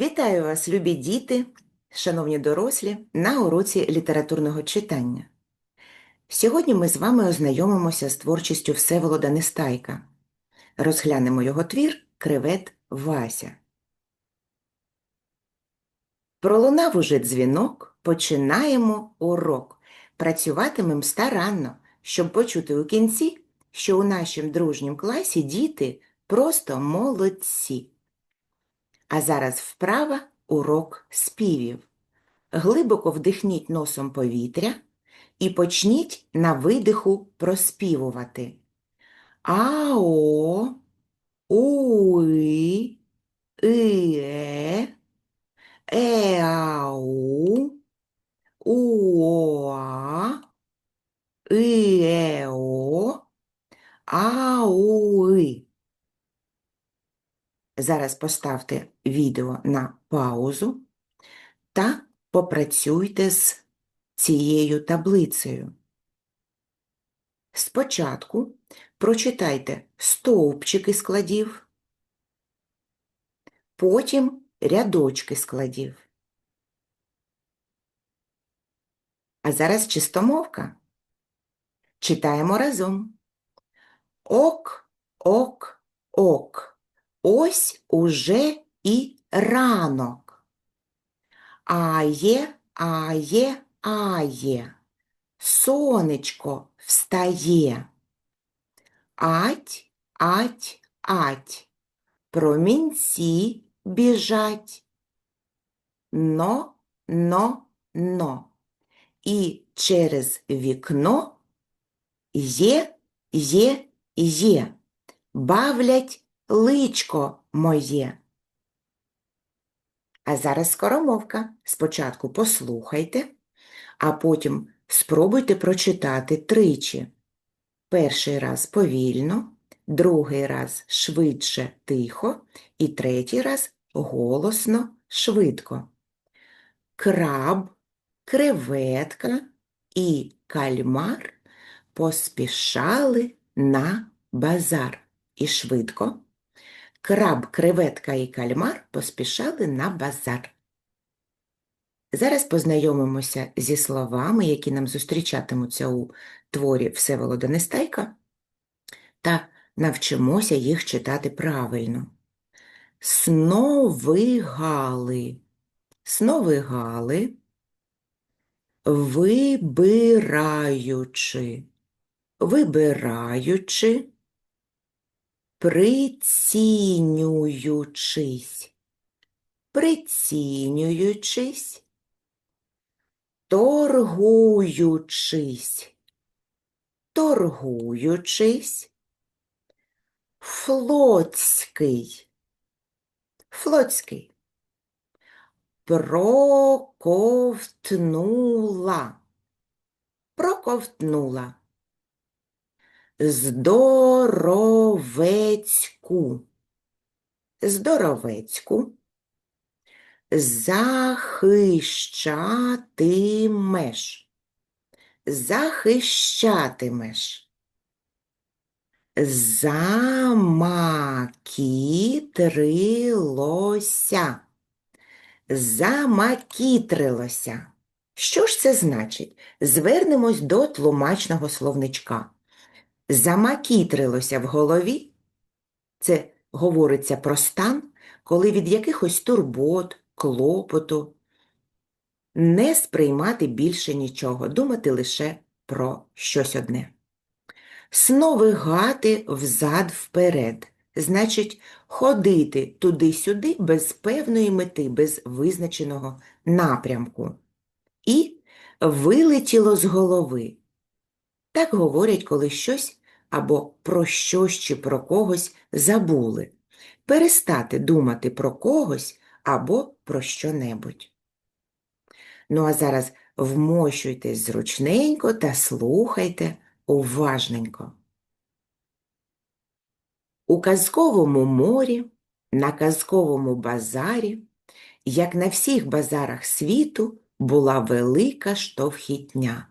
Вітаю вас, любі діти, шановні дорослі, на уроці літературного читання. Сьогодні ми з вами ознайомимося з творчістю Всеволода Нестайка. Розглянемо його твір Кревет Вася. Пролунав уже дзвінок, починаємо урок. Працюватимем старанно, щоб почути у кінці, що у нашім дружнім класі діти просто молодці. А зараз вправа урок співів. Глибоко вдихніть носом повітря і почніть на видиху проспівувати. Ао, уи, Зараз поставте відео на паузу та попрацюйте з цією таблицею. Спочатку прочитайте стовпчики складів, потім рядочки складів. А зараз чистомовка. Читаємо разом. Ок, ок, ок. Ось уже і ранок. Ає, ає, ає. Сонечко встає. Ать, ать, ать. Промінці біжать. Но, но, но. І через вікно є, є, є. Бавлять личко моє. А зараз скоромовка. Спочатку послухайте, а потім спробуйте прочитати тричі. Перший раз повільно, другий раз швидше тихо і третій раз голосно швидко. Краб, креветка і кальмар поспішали на базар. І швидко. Краб, креветка і кальмар поспішали на базар. Зараз познайомимося зі словами, які нам зустрічатимуться у творі Всеволода Нестайка, та навчимося їх читати правильно. Сновигали. Сновигали, вибираючи, вибираючи, прицінюючись, прицінюючись, торгуючись, торгуючись, флотський, флотський, проковтнула, проковтнула. Здоровецьку. Здоровецьку. Захищатимеш. Захищатимеш. Замакітрилося. Замакітрилося. Що ж це значить? Звернемось до тлумачного словничка. Замакітрилося в голові. Це говориться про стан, коли від якихось турбот, клопоту не сприймати більше нічого, думати лише про щось одне. Сновигати взад вперед, значить, ходити туди-сюди без певної мети, без визначеного напрямку. І вилетіло з голови. Так говорять, коли щось або про щось чи про когось забули. Перестати думати про когось або про що-небудь. Ну а зараз вмощуйтесь зручненько та слухайте уважненько. У казковому морі, на казковому базарі, як на всіх базарах світу, була велика штовхітня.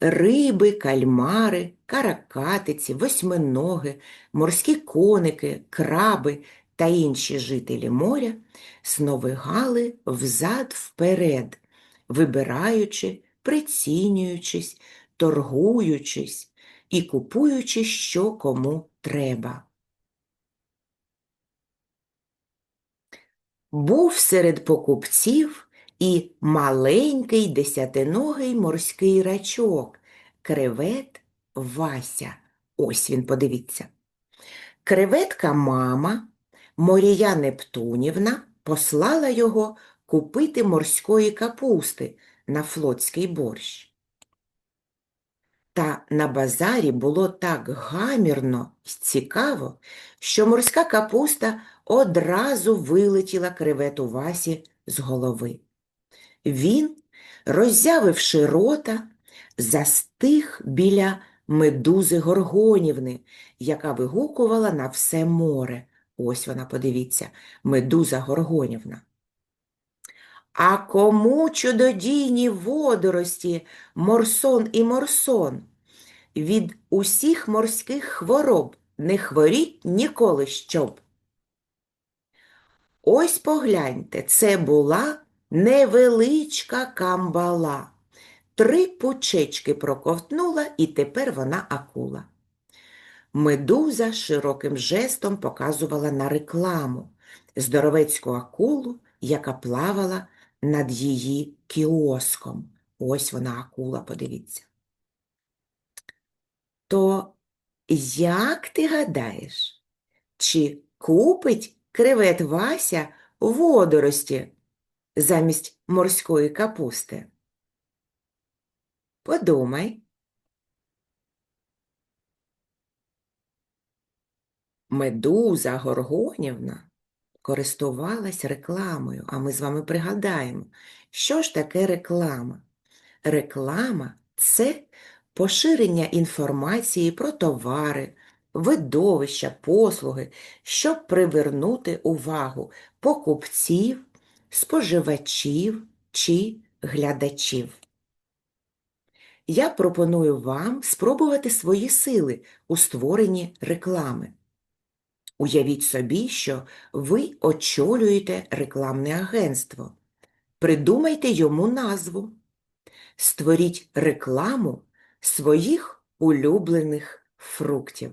Риби, кальмари, каракатиці, восьминоги, морські коники, краби та інші жителі моря сновигали взад вперед, вибираючи, прицінюючись, торгуючись і купуючи, що кому треба. Був серед покупців і маленький десятиногий морський рачок, кревет Вася. Ось він, подивіться. Креветка мама, Морія Нептунівна, послала його купити морської капусти на флотський борщ. Та на базарі було так гамірно й цікаво, що морська капуста одразу вилетіла кревету Васі з голови. Він, роззявивши рота, застиг біля медузи Горгонівни, яка вигукувала на все море. Ось вона, подивіться, медуза Горгонівна. А кому чудодійні водорості, морсон і морсон? Від усіх морських хвороб не хворіть ніколи щоб. Ось погляньте, це була невеличка камбала. Три пучечки проковтнула, і тепер вона акула. Медуза широким жестом показувала на рекламу здоровецьку акулу, яка плавала над її кіоском. Ось вона акула, подивіться. То як ти гадаєш, чи купить кревет Вася водорості замість морської капусти? Подумай. Медуза Горгонівна користувалась рекламою, а ми з вами пригадаємо, що ж таке реклама? Реклама це поширення інформації про товари, видовища, послуги, щоб привернути увагу покупців, споживачів чи глядачів. Я пропоную вам спробувати свої сили у створенні реклами. Уявіть собі, що ви очолюєте рекламне агентство. Придумайте йому назву. Створіть рекламу своїх улюблених фруктів.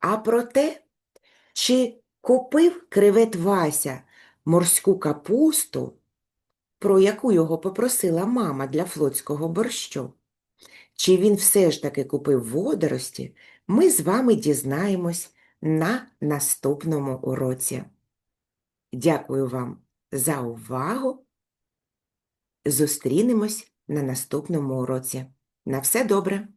А про те, чи купив кревет Вася морську капусту, про яку його попросила мама для флотського борщу, чи він все ж таки купив водорості, ми з вами дізнаємось на наступному уроці. Дякую вам за увагу. Зустрінемось на наступному уроці. На все добре!